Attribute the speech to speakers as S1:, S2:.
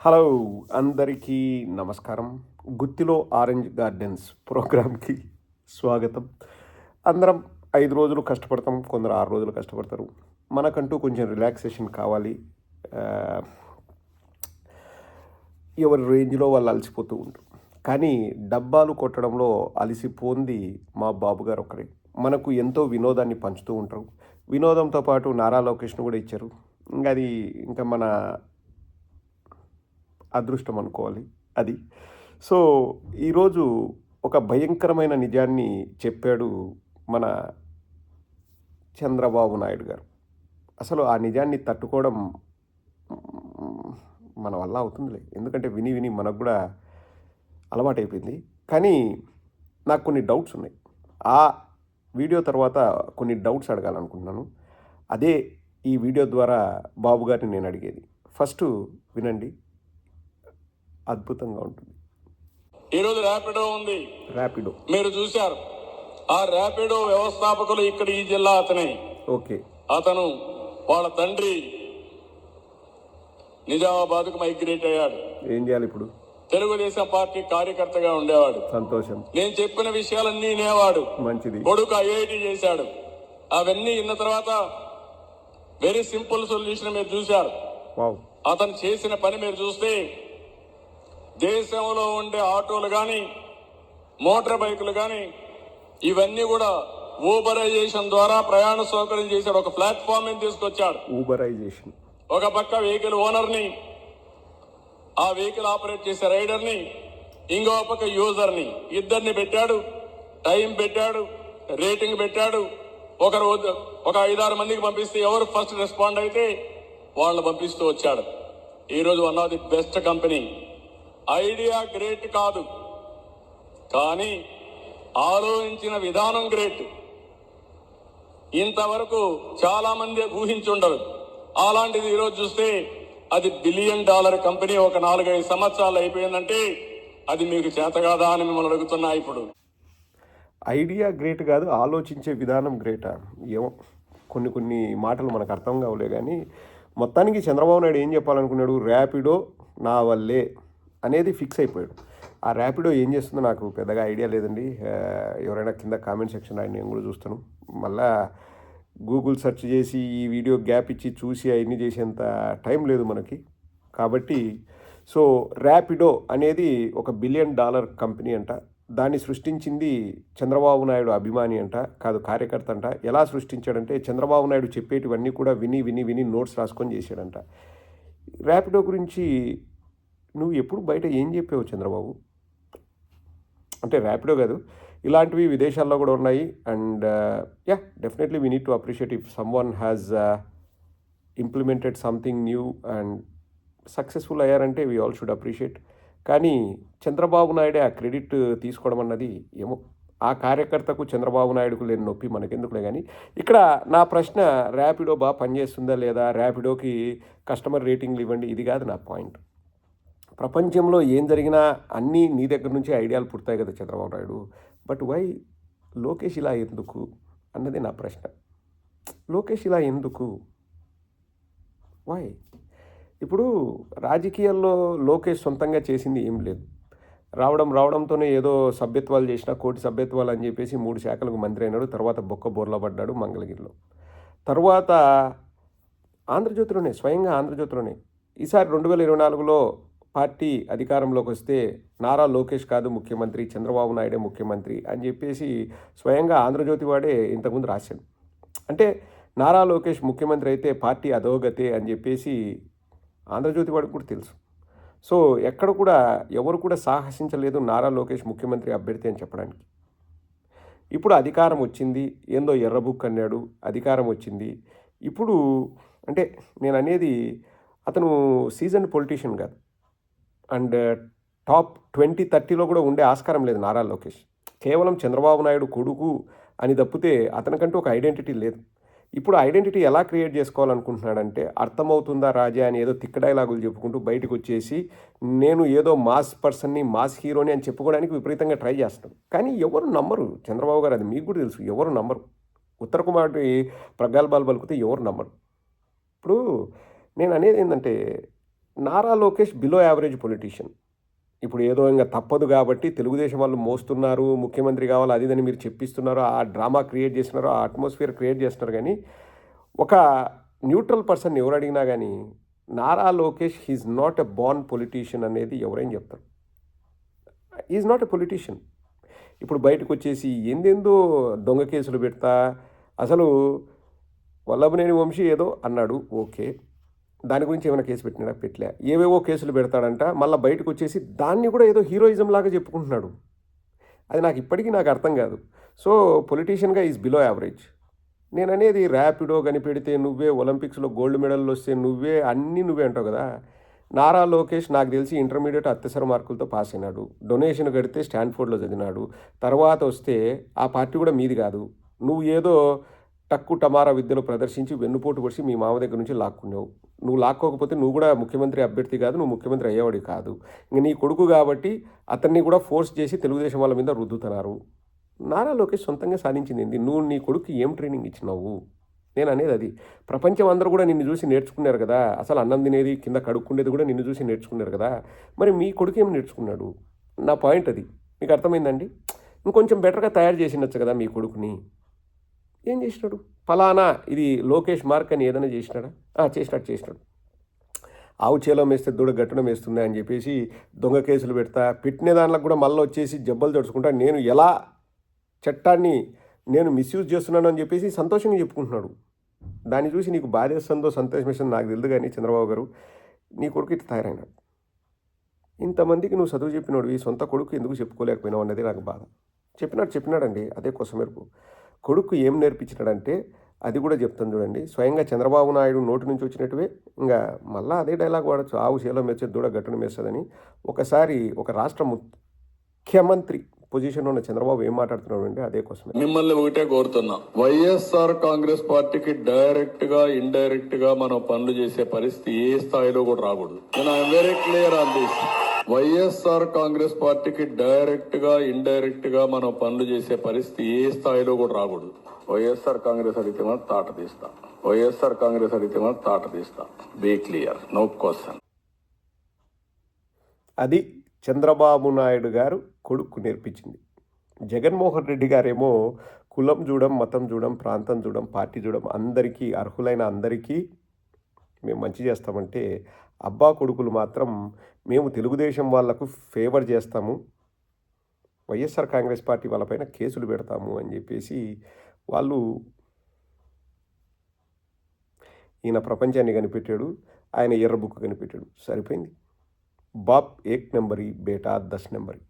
S1: Hello అందరికీ నమస్కారం. గుత్తిలో orange gardens ప్రోగ్రామ్కి స్వాగతం. అందరం ఐదు రోజులు కష్టపడతాం కొందరు ఆరు రోజులు కష్టపడతారు. మనకంటూ కొంచెం రిలాక్సేషన్ కావాలి. ఎవరి రేంజ్లో వాళ్ళు అలసిపోతూ ఉంటారు. కానీ డబ్బాలు కొట్టడంలో అలసిపోంది మా బాబుగారు ఒకరే మనకు ఎంతో వినోదాన్ని పంచుతూ ఉంటారు. వినోదంతో పాటు నారా లోకేష్ను కూడా ఇచ్చారు. ఇంకా అది ఇంకా మన అదృష్టం అనుకోవాలి అది. సో ఈరోజు ఒక భయంకరమైన నిజాన్ని చెప్పాడు మన చంద్రబాబు నాయుడు గారు. అసలు ఆ నిజాన్ని తట్టుకోవడం మన వల్ల అవుతుందిలే. ఎందుకంటే విని విని మనకు కూడా అలవాటైపోయింది. కానీ నాకు కొన్ని డౌట్స్ ఉన్నాయి. ఆ వీడియో తర్వాత కొన్ని డౌట్స్ అడగాలనుకుంటున్నాను. అదే ఈ వీడియో ద్వారా బాబు గారిని నేను అడిగేది. ఫస్ట్ వినండి. అద్భుతంగా ఉంటుంది.
S2: ఈరోజు ర్యాపిడో ఉంది.
S1: ర్యాపిడో.
S2: మీరు చూశారు. ఆ ర్యాపిడో వ్యవస్థాపకులు ఇక్కడ ఈ జిల్లా అతనే.
S1: ఓకే.
S2: అతను వాళ్ళ తండ్రి నిజామాబాద్కు మైగ్రేట్ అయ్యాడు.
S1: ఏం చేయాలి ఇప్పుడు?
S2: తెలుగుదేశం పార్టీ కార్యకర్తగా ఉండేవాడు.
S1: సంతోషం.
S2: నేను చెప్పిన విషయాలన్నీ వినేవాడు.
S1: మంచిది.
S2: కొడుకు ఐఐటి చేశాడు. అవన్నీ విన్న తర్వాత వెరీ సింపుల్ సొల్యూషన్ మీరు చూశారు.
S1: వావ్.
S2: అతను చేసిన పని మీరు చూస్తే దేశంలో ఉండే ఆటోలు కానీ మోటార్ బైకులు కానీ ఇవన్నీ కూడా ఊబరైజేషన్ ద్వారా ప్రయాణ సౌకర్యం చేశాడు. ఒక ప్లాట్ఫామ్ తీసుకొచ్చాడు.
S1: ఊబరైజేషన్.
S2: ఒక పక్క వెహికల్ ఓనర్ని ఆ వెహికల్ ఆపరేట్ చేసే రైడర్ని ఇంకో పక్క యూజర్ని. ఇద్దరిని పెట్టాడు టైం పెట్టాడు రేటింగ్ పెట్టాడు. ఒకరు ఒక ఐదారు మందికి పంపిస్తే ఎవరు ఫస్ట్ రెస్పాండ్ అయితే వాళ్ళని పంపిస్తూ వచ్చాడు. ఈరోజు one of the best company. Idea great కాదు. కానీ ఆలోచించిన విధానం గ్రేట్. ఇంతవరకు చాలా మంది ఊహించుండరు. అలాంటిది ఈరోజు చూస్తే అది బిలియన్ డాలర్ కంపెనీ ఒక నాలుగైదు సంవత్సరాలు అయిపోయిందంటే అది మీకు చేత కాదా అని మిమ్మల్ని అడుగుతున్నా ఇప్పుడు.
S1: ఐడియా గ్రేట్ కాదు ఆలోచించే విధానం గ్రేటా. ఏమో కొన్ని కొన్ని మాటలు మనకు అర్థం కావలే కానీ మొత్తానికి చంద్రబాబు నాయుడు ఏం చెప్పాలనుకున్నాడు? ర్యాపిడో నా వల్లే. అనేది ఫిక్స్ అయిపోయాడు. ఆ ర్యాపిడో ఏం చేస్తుందో నాకు పెద్దగా ఐడియా లేదండి. ఎవరైనా కింద కామెంట్ సెక్షన్ ఆయన నేను కూడా చూస్తాను. మళ్ళా గూగుల్ సెర్చ్ చేసి ఈ వీడియో గ్యాప్ ఇచ్చి చూసి అవన్నీ చేసేంత టైం లేదు మనకి. కాబట్టి సో ర్యాపిడో అనేది ఒక బిలియన్ డాలర్ కంపెనీ అంట. దాన్ని సృష్టించింది చంద్రబాబు నాయుడు అభిమాని అంట కాదు కార్యకర్త అంట. ఎలా సృష్టించాడంటే చంద్రబాబు నాయుడు చెప్పేటివన్నీ కూడా విని విని విని నోట్స్ రాసుకొని చేశాడంట. ర్యాపిడో గురించి నువ్వు ఎప్పుడు బయట ఏం చెప్పావు చంద్రబాబు? అంటే ర్యాపిడో కాదు. ఇలాంటివి విదేశాల్లో కూడా ఉన్నాయి. And yeah definitely we need to appreciate if someone has implemented something new and successful అయ్యారంటే వీ ఆల్ షుడ్ అప్రిషియేట్. కానీ చంద్రబాబు నాయుడే ఆ క్రెడిట్ తీసుకోవడం అన్నది ఏమో. ఆ కార్యకర్తకు చంద్రబాబు నాయుడుకు లేని నొప్పి మనకెందుకులే కానీ ఇక్కడ నా ప్రశ్న ర్యాపిడో బాగా పనిచేస్తుందా లేదా? ర్యాపిడోకి కస్టమర్ రేటింగ్లు ఇవ్వండి. ఇది కాదు నా పాయింట్. ప్రపంచంలో ఏం జరిగినా అన్నీ నీ దగ్గర నుంచి ఐడియాలు పుడతాయి కదా చంద్రబాబు నాయుడు. బట్ వై లోకేష్ ఇలా ఎందుకు అన్నది నా ప్రశ్న. లోకేష్ ఇలా ఎందుకు? వై? ఇప్పుడు రాజకీయాల్లో లోకేష్ సొంతంగా చేసింది ఏం లేదు. రావడం రావడంతోనే ఏదో సభ్యత్వాలు చేసిన కోటి సభ్యత్వాలు అని చెప్పేసి మూడు శాఖలకు మంత్రి అయినాడు. తర్వాత బొక్క బోర్లా పడ్డాడు మంగళగిరిలో. తర్వాత ఆంధ్రజ్యోతిలోనే స్వయంగా ఆంధ్రజ్యోతిలోనే. ఈసారి రెండు వేల ఇరవై నాలుగులో పార్టీ అధికారంలోకి వస్తే నారా లోకేష్ కాదు ముఖ్యమంత్రి చంద్రబాబు నాయుడే ముఖ్యమంత్రి అని చెప్పేసి స్వయంగా ఆంధ్రజ్యోతి వాడే ఇంతకుముందు రాశాడు. అంటే నారా లోకేష్ ముఖ్యమంత్రి అయితే పార్టీ అధోగతే అని చెప్పేసి ఆంధ్రజ్యోతి వాడికి కూడా తెలుసు. సో ఎక్కడ కూడా ఎవరు కూడా సాహసించలేదు నారా లోకేష్ ముఖ్యమంత్రి అభ్యర్థి అని చెప్పడానికి. ఇప్పుడు అధికారం వచ్చింది ఏందో ఎర్రబుక్ అన్నాడు అధికారం వచ్చింది. ఇప్పుడు అంటే నేను అనేది అతను సీజన్ పొలిటీషియన్ కాదు. అండ్ uh, టాప్ ట్వంటీ థర్టీలో కూడా ఉండే ఆస్కారం లేదు నారా లోకేష్. కేవలం చంద్రబాబు నాయుడు కొడుకు అని తప్పితే అతనికంటూ ఒక ఐడెంటిటీ లేదు. ఇప్పుడు ఐడెంటిటీ ఎలా క్రియేట్ చేసుకోవాలనుకుంటున్నాడంటే అర్థమవుతుందా రాజా అని ఏదో తిక్క డైలాగులు చెప్పుకుంటూ బయటకు వచ్చేసి నేను ఏదో మాస్ పర్సన్ని మాస్ హీరోని అని చెప్పుకోవడానికి విపరీతంగా ట్రై చేస్తాను కానీ ఎవరు నమ్మరు. చంద్రబాబు గారు అది మీకు కూడా తెలుసు. ఎవరు నమ్మరు. ఉత్తర కుమారుడి ప్రగాల్బాలు పలికితే ఎవరు నమ్మరు. ఇప్పుడు నేను అనేది ఏంటంటే Nara Lokesh below average politician ఇప్పుడు ఏదో ఇంకా తప్పదు కాబట్టి తెలుగుదేశం వాళ్ళు మోస్తున్నారు ముఖ్యమంత్రి కావాలి అది అని మీరు చెప్పిస్తున్నారు ఆ డ్రామా క్రియేట్ చేస్తున్నారు ఆ అట్మాస్ఫియర్ క్రియేట్ చేస్తున్నారు కానీ ఒక న్యూట్రల్ పర్సన్ ఎవరు అడిగినా కానీ Nara Lokesh he's not a born politician అనేది ఎవరైనా చెప్తారు. ఈజ్ నాట్ ఎ పొలిటీషియన్ ఇప్పుడు బయటకు వచ్చేసి ఎందెందో దొంగ కేసులు పెడతా? అసలు వల్లభనేని వంశీ ఏదో అన్నాడు ఓకే. దాని గురించి ఏమైనా కేసు పెట్టినా పెట్టలే. ఏవేవో కేసులు పెడతాడంట. మళ్ళీ బయటకు వచ్చేసి దాన్ని కూడా ఏదో హీరోయిజం లాగా చెప్పుకుంటున్నాడు. అది నాకు ఇప్పటికీ నాకు అర్థం కాదు. సో పొలిటీషియన్గా ఈజ్ బిలో యావరేజ్. నేను అనేది ర్యాపిడో కనిపెడితే నువ్వే ఒలింపిక్స్లో గోల్డ్ మెడల్ వస్తే నువ్వే అన్నీ నువ్వే అంటావు కదా? నారా లోకేష్ నాకు తెలిసి ఇంటర్మీడియట్ అత్యవసర మార్కులతో పాస్ అయినాడు. డొనేషన్ కడితే స్టాన్ఫోర్డ్లో చదివినాడు. తర్వాత వస్తే ఆ పార్టీ కూడా మీది కాదు. నువ్వు ఏదో టక్కు టమారా విద్యలో ప్రదర్శించి వెన్నుపోటు పొడిచి మీ మామ దగ్గర నుంచి లాక్కున్నావు. నువ్వు లాక్కోకపోతే నువ్వు కూడా ముఖ్యమంత్రి అభ్యర్థి కాదు నువ్వు ముఖ్యమంత్రి అయ్యేవాడి కాదు. ఇంక నీ కొడుకు కాబట్టి అతన్ని కూడా ఫోర్స్ చేసి తెలుగుదేశం వాళ్ళ మీద రుద్దుతున్నారు. నారా లోకేష్ సొంతంగా సాధించింది ఏంది? నువ్వు నీ కొడుకు ఏం ట్రైనింగ్ ఇచ్చినావు? నేను అనేది అది. ప్రపంచం అందరూ కూడా నిన్ను చూసి నేర్చుకున్నారు కదా? అసలు అన్నం తినేది కింద కడుక్కునేది కూడా నిన్ను చూసి నేర్చుకున్నారు కదా? మరి మీ కొడుకు ఏం నేర్చుకున్నాడు? నా పాయింట్ అది. మీకు అర్థమైందండి? ఇంకొంచెం బెటర్గా తయారు చేసిండొచ్చు కదా మీ కొడుకుని. ఏం చేసినాడు? ఫలానా ఇది లోకేష్ మార్క్ అని ఏదైనా చేసినాడా? చేసినట్టు చేసినాడు. చేసినాడు ఆవు చేలం వేస్తే దూడ గట్టడం మేస్తుంది అని చెప్పేసి దొంగ కేసులు పెడతా పెట్టిన దాంట్లో కూడా మళ్ళీ వచ్చేసి జబ్బలు తడుచుకుంటా నేను ఎలా చట్టాన్ని నేను మిస్యూజ్ చేస్తున్నాను అని చెప్పేసి సంతోషంగా చెప్పుకుంటున్నాడు. దాన్ని చూసి నీకు బాధ వేస్తుందో నాకు తెలియదు కానీ చంద్రబాబు గారు నీ కొడుకు ఇట్లా తయారైనాడు. ఇంతమందికి నువ్వు చదువు చెప్పినాడు ఈ సొంత కొడుకు ఎందుకు చెప్పుకోలేకపోయినావు అనేది నాకు బాధ. చెప్పినాడు చెప్పినాడండి అదే కొసమెరుపు. కొడుకు ఏం నేర్పించినాడంటే అది కూడా చెప్తాను చూడండి. స్వయంగా చంద్రబాబు నాయుడు నోటి నుంచి వచ్చినట్టువే. ఇంకా మళ్ళీ అదే డైలాగ్ వాడచ్చు. ఆవు చేలో మెచ్చే దూడ గట్టును మెచ్చదని ఒకసారి ఒక రాష్ట్ర ముఖ్యమంత్రి పొజిషన్ ఉన్న చంద్రబాబు ఏం మాట్లాడుతున్నాడు అంటే అదే కోసమే.
S2: మిమ్మల్ని ఒకటే కోరుతున్నా. వైఎస్ఆర్ కాంగ్రెస్ పార్టీకి డైరెక్ట్గా ఇండైరెక్ట్గా మనం పనులు చేసే పరిస్థితి ఏ స్థాయిలో కూడా రాకూడదు. నేను very clear on this YSR Congress పార్టీకి డైరెక్ట్గా ఇండైరెక్ట్గా మనం పనులు చేసే పరిస్థితి ఏ స్థాయిలో కూడా రాకూడదు. వైఎస్ఆర్ కాంగ్రెస్ అడిగితే మనం తాట తీస్తాం. వైఎస్ఆర్ కాంగ్రెస్ అడిగితే మనం తాట తీస్తాం. బీ క్లియర్ నో క్వశ్చన్
S1: అది చంద్రబాబు నాయుడు గారు కొడుకు నేర్పించింది. జగన్మోహన్ రెడ్డి గారేమో కులం చూడం మతం చూడం ప్రాంతం చూడం పార్టీ చూడం అందరికీ అర్హులైన అందరికీ మేము మంచి చేస్తామంటే అబ్బా కొడుకులు మాత్రం మేము తెలుగుదేశం వాళ్ళకు ఫేవర్ చేస్తాము. వైఎస్ఆర్ కాంగ్రెస్ పార్టీ వాళ్ళపైన కేసులు పెడతాము అని చెప్పేసి వాళ్ళు ఈయన ప్రపంచాన్ని కనిపెట్టాడు ఆయన ఎర్ర బుక్ కనిపెట్టాడు. సరిపోయింది. బాప్ ఏక్ నెంబరీ బేటా దస్ నెంబరీ.